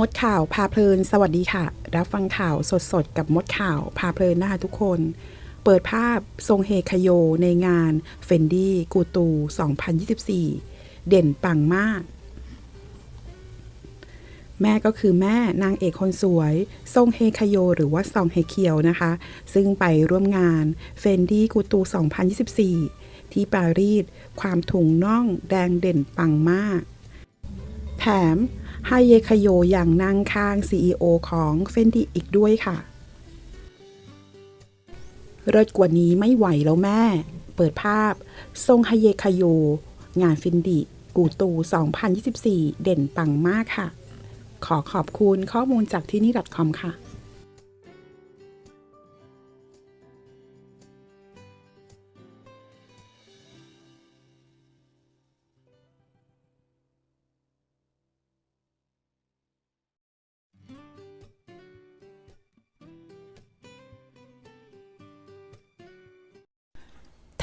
มดข่าวพาเพลิน สวัสดีค่ะ รับฟังข่าวสดๆ กับมดข่าวพาเพลินนะคะทุกคน เปิดภาพทรงเฮคโยในงานเฟนดี้กูตู 2024 เด่นปังมาก แม่ก็คือแม่นางเอกคนสวยทรงเฮคโย หรือว่าซองเฮเคียวนะคะ ซึ่งไปร่วมงานเฟนดี้กูตู 2024 ที่ปารีสความถุงน่องแดงเด่นปังมาก ถมไฮเยคโยอย่างนั่งข้าง CEO ของเฟนดี้อีกด้วยค่ะเลิศกว่านี้ไม่ไหวแล้วแม่ เปิดภาพ ทรงไฮเยคโย งานฟินดิ กูตู 2024 เด่นปังมากค่ะ ขอขอบคุณข้อมูลจากที่นี่ .com ค่ะ